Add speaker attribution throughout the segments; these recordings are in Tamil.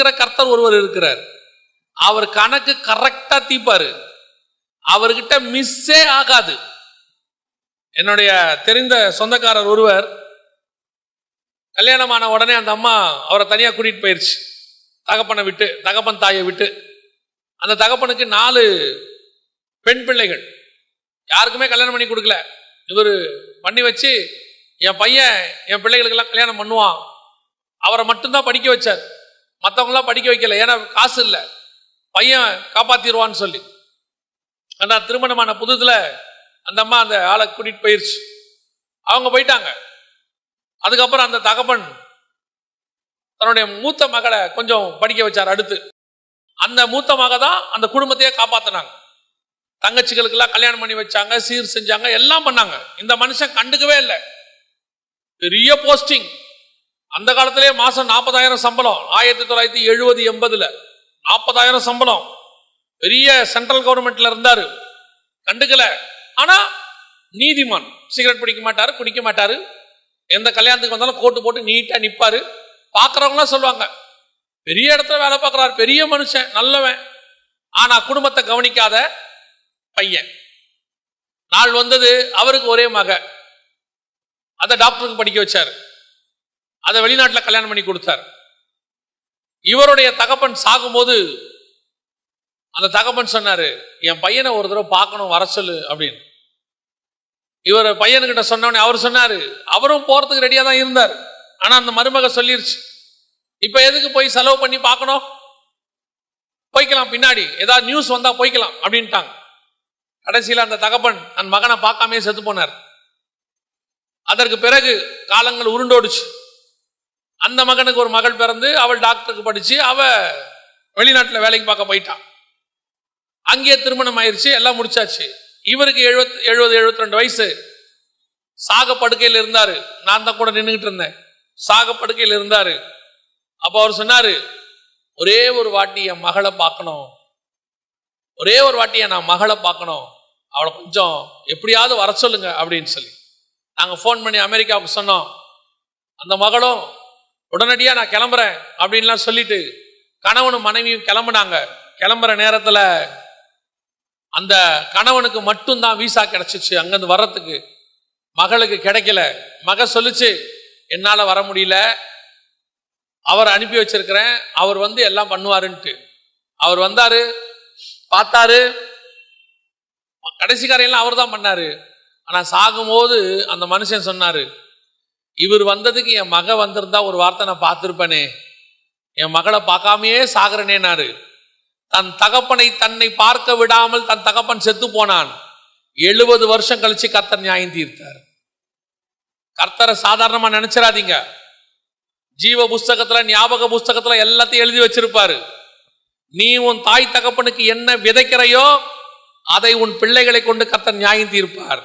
Speaker 1: தீர்க்கிற கர்த்தர் ஒருவர் இருக்கிறார். அவர் கணக்கு கரெக்டா தீப்பாரு. அவர்கிட்ட மிஸ்ஸே ஆகாது. என்னுடைய தெரிந்த சொந்தக்காரர் ஒருவர் கல்யாணமான உடனே அந்த அம்மா அவரை தனியாக கூட்டிட்டு போயிருச்சு. தகப்பனை விட்டு தகப்பன் தாயை விட்டு. அந்த தகப்பனுக்கு நாலு பெண் பிள்ளைகள். யாருக்குமே கல்யாணம் பண்ணி கொடுக்கல. இவர் பண்ணி வச்சு என் பையன் என் பிள்ளைகளுக்கெல்லாம் கல்யாணம் பண்ணுவான். அவரை மட்டும்தான் படிக்க வச்சார். மற்றவங்களாம் படிக்க வைக்கல. ஏன்னா காசு இல்லை. பையன் காப்பாத்திடுவான்னு சொல்லி. ஆனால் திருமணமான புதுதில் அந்த அம்மா அந்த ஆளை கூட்டிட்டு போயிருச்சு. அவங்க போயிட்டாங்க. அதுக்கப்புறம் அந்த தகப்பன் தன்னுடைய மூத்த மகளை கொஞ்சம் படிக்க வச்சார் அடுத்து. அந்த மூத்த மக தான் அந்த குடும்பத்தையே காப்பாத்தினாங்க. தங்கச்சிகளுக்கெல்லாம் கல்யாணம் பண்ணி வச்சாங்க சீர் செஞ்சாங்க எல்லாம் பண்ணாங்க. இந்த மனுஷன் கண்டுக்கவே இல்லை. பெரிய போஸ்டிங் அந்த காலத்திலே மாசம் நாற்பதாயிரம் சம்பளம். ஆயிரத்தி தொள்ளாயிரத்தி எழுபது எண்பதுல நாற்பதாயிரம் சம்பளம். பெரிய சென்ட்ரல் கவர்மெண்ட்ல இருந்தாரு. கண்டுக்கல. ஆனா நீதிமான். சிகரெட் பிடிக்க மாட்டாரு குடிக்க மாட்டாரு. எந்த கல்யாணத்துக்கு வந்தாலும் கோட்டு போட்டு நீட்டா நிப்பாரு. பார்க்கறவங்களாம் சொல்லுவாங்க பெரிய இடத்துல வேலை பார்க்குறாரு பெரிய மனுஷன் நல்லவன். ஆனா குடும்பத்தை கவனிக்காத பையன். நாள் வந்தது அவருக்கு ஒரே மக. அதை டாக்டருக்கு படிக்க வச்சாரு. அதை வெளிநாட்டில் கல்யாணம் பண்ணி கொடுத்தார். இவருடைய தகப்பன் சாகும்போது அந்த தகப்பன் சொன்னாரு என் பையனை ஒரு தடவை பார்க்கணும் வர சொல்லு அப்படின்னு. இவர் பையனுக்கிட்ட சொன்னோடனே அவர் சொன்னாரு அவரும் போறதுக்கு ரெடியாக தான் இருந்தார். ஆனா அந்த மருமக சொல்லிருச்சு. இப்ப எதுக்கு போய் செலவு பண்ணி பார்க்கணும்? போய்க்கலாம் பின்னாடி. ஏதாவது நியூஸ் வந்தா போய்க்கலாம் அப்படின்ட்டாங்க. கடைசியில் அந்த தகப்பன் தன் மகனை பார்க்காமே செத்து போனார். அதற்கு பிறகு காலங்கள் உருண்டோடுச்சு. அந்த மகனுக்கு ஒரு மகள் பிறந்து அவள் டாக்டருக்கு படிச்சு அவ வெளிநாட்டில் வேலைக்கு பார்க்க போயிட்டான். அங்கேயே திருமணம் ஆயிடுச்சு எல்லாம் முடிச்சாச்சு. இவருக்கு எழுபத் எழுபது எழுபத்தி ரெண்டு வயசு. சாக படுக்கையில் இருந்தாரு. நான் தான் கூட நின்றுகிட்டு இருந்தேன். சாக படுக்கையில் இருந்தாரு. அப்போ அவர் சொன்னாரு ஒரே ஒரு வாட்டி என் மகளை பார்க்கணும். ஒரே ஒரு வாட்டி நான் மகளை பார்க்கணும். அவளை கொஞ்சம் எப்படியாவது வர சொல்லுங்க அப்படின்னு சொல்லி. நாங்கள் ஃபோன் பண்ணி அமெரிக்காவுக்கு சொன்னோம். அந்த மகளும் உடனடியாக நான் கிளம்புறேன் அப்படின்லாம் சொல்லிட்டு கணவனும் மனைவியும் கிளம்புனாங்க. கிளம்புற நேரத்தில் அந்த கணவனுக்கு மட்டும்தான் விசா கிடைச்சிச்சு. அங்கேருந்து வர்றதுக்கு மகளுக்கு கிடைக்கல. மக சொல்லுச்சு என்னால் வர முடியல. அவர் அனுப்பி வச்சிருக்கிறேன். அவர் வந்து எல்லாம் பண்ணுவாருன்ட்டு. அவர் வந்தார் பார்த்தாரு. கடைசி காரையெல்லாம் அவர் தான் பண்ணார். ஆனால் சாகும்போது அந்த மனுஷன் சொன்னார் இவர் வந்ததுக்கு என் மக வந்திருந்தா ஒரு வார்த்தை நான் பார்த்துருப்பேனே. என் மகளை பார்க்காமையே சாகுறனேனாரு தன் தகப்பனை தன்னை பார்க்க விடாமல் தன் தகப்பன் செத்து போனான். எழுபது வருஷம் கழிச்சு கர்த்தர் நியாயம் தீர்த்தார். கர்த்தரை சாதாரணமா நினைச்சிடாதீங்க ஜீவ புஸ்தகத்துல ஞாபக புஸ்தகத்துல எல்லாத்தையும் எழுதி வச்சிருப்பாரு. நீ உன் தாய் தகப்பனுக்கு என்ன விதைக்கிறையோ அதை உன் பிள்ளைகளை கொண்டு கர்த்தர் நியாயம் தீர்ப்பார்.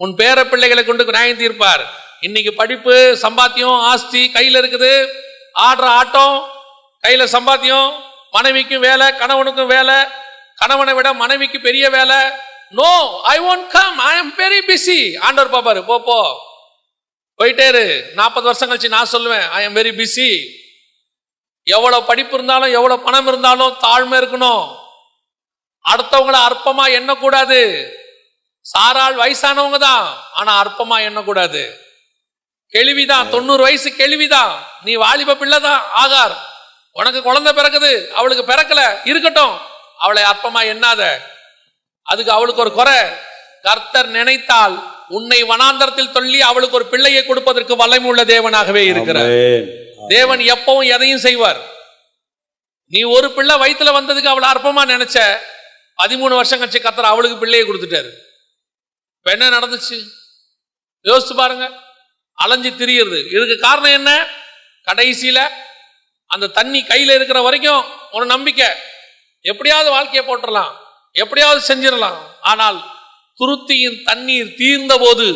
Speaker 1: உன் பேர பிள்ளைகளை கொண்டு நியாயம் தீர்ப்பார். இன்னைக்கு படிப்பு சம்பாத்தியம் ஆஸ்தி கையில் இருக்குது. ஆடுற ஆட்டம் கையில் சம்பாத்தியம் மனைவிக்கும் வேலை கணவனுக்கும் வேலை. கணவனை விட மனைவிக்கு பெரிய வேலை. No I won't come I am very busy ஆண்டவர் பாப்பாரு போ போ. போயிட்டே இரு. நாற்பது வருஷம் கழிச்சு நான் சொல்லுவேன். ஐ எம் வெரி பிஸி எவ்வளோ படிப்பு இருந்தாலும் எவ்வளோ பணம் இருந்தாலும் தாழ்மை இருக்கணும். அடுத்தவங்கள அற்பமா எண்ணக்கூடாது. சாராள் வயசானவங்க தான். ஆனால் அற்பமா எண்ணக்கூடாது. கேள்விதான் தொண்ணூறு வயசு கேள்விதான் நீ வாலிப பிள்ளை தான் ஆகார். உனக்கு குழந்தை பிறக்குது அவளுக்கு பிறக்கல இருக்கட்டும். அவளை அற்பமா எண்ணாத. அதுக்கு அவளுக்கு ஒரு குறை. கர்த்தர் நினைத்தால் உன்னை வனாந்தரத்தில் சொல்லி அவளுக்கு ஒரு பிள்ளையை கொடுப்பதற்கு வல்லமை உள்ள தேவனாகவே இருக்கிறார். தேவன் எப்பவும் எதையும் செய்வார். நீ ஒரு பிள்ளை வயித்துல வந்ததுக்கு அவளை அற்பமா நினைச்ச பதிமூணு வருஷம் கழிச்சு கத்தர் அவளுக்கு பிள்ளையை கொடுத்துட்டாரு. இப்ப என்ன நடந்துச்சு? யோசிச்சு பாருங்க. அலைஞ்சு திரியுறது. இதுக்கு காரணம் என்ன? கடைசியில் அந்த தண்ணி கையில் இருக்கிற வரைக்கும் ஒரு நம்பிக்கை. எப்படியாவது வாழ்க்கையை போட்டுடலாம் எப்படியாவது செஞ்சிடலாம். ஆனால் துருத்தியின் தண்ணீர் தீர்ந்த போது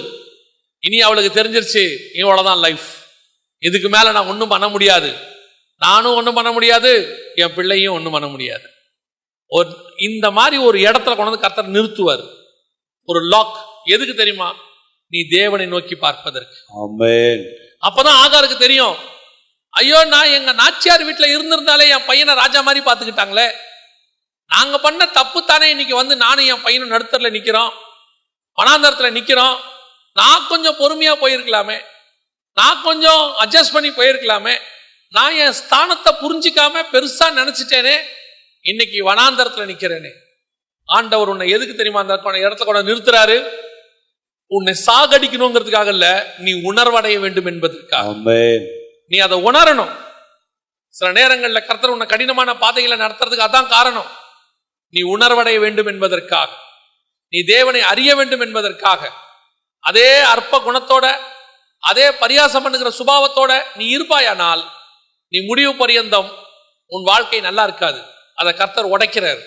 Speaker 1: இனி அவளுக்கு தெரிஞ்சிருச்சு இவ்வளோதான் லைஃப் இதுக்கு மேலே நான் ஒன்றும் பண்ண முடியாது. நானும் ஒன்றும் பண்ண முடியாது என் பிள்ளையும் ஒன்றும் பண்ண முடியாது. ஒரு இந்த மாதிரி ஒரு இடத்துல கொண்டு வந்து கர்த்தர் நிறுத்துவார். ஒரு லாக் எதுக்கு தெரியுமா? நீ தேவனை நோக்கி பார்ப்பதற்கு. அப்பதான் ஆகாருக்கு தெரியும். ஐயோ நான் எங்க நாச்சியார் வீட்டுல இருந்திருந்தாலே என் பையனை ராஜா மாதிரி பார்த்துக்கிட்டாங்களே. நாங்க பண்ண தப்பு தானே இன்னைக்கு வந்து நானும் என் பையனும் நடுத்தர்ல நிக்கிறோம். வனாந்தரத்துல நிக்கிறோம். நான் கொஞ்சம் பொறுமையா போயிருக்கலாமே. நான் கொஞ்சம் அட்ஜஸ்ட் பண்ணி போயிருக்கலாமே. நான் என் ஸ்தானத்தை புரிஞ்சிக்காம பெருசா நினைச்சிட்டேனே. இன்னைக்கு வனாந்தரத்துல நிக்கிறேனே. ஆண்டவர் உன்னை எதுக்கு தெரியுமா அந்த இடத்துல கொண்டு நிறுத்துறாரு? உன்னை சாகடிக்கணுங்கிறதுக்காக இல்ல நீ உணர்வடைய வேண்டும் என்பதற்காக. நீ அதை உணரணும். சில நேரங்கள்ல கர்த்தர் உன்னை கடினமான பாதைகளை நடத்துறதுக்கு அதான் காரணம். நீ உணர்வடைய வேண்டும் என்பதற்காக. நீ தேவனை அறிய வேண்டும் என்பதற்காக. அதே அற்ப குணத்தோட அதே பரியாசம் பண்ணுகிற சுபாவத்தோட நீ இருப்பாயானால் நீ முடிவு பரியந்தம் உன் வாழ்க்கை நல்லா இருக்காது. அதை கர்த்தர் உடைக்கிறார்.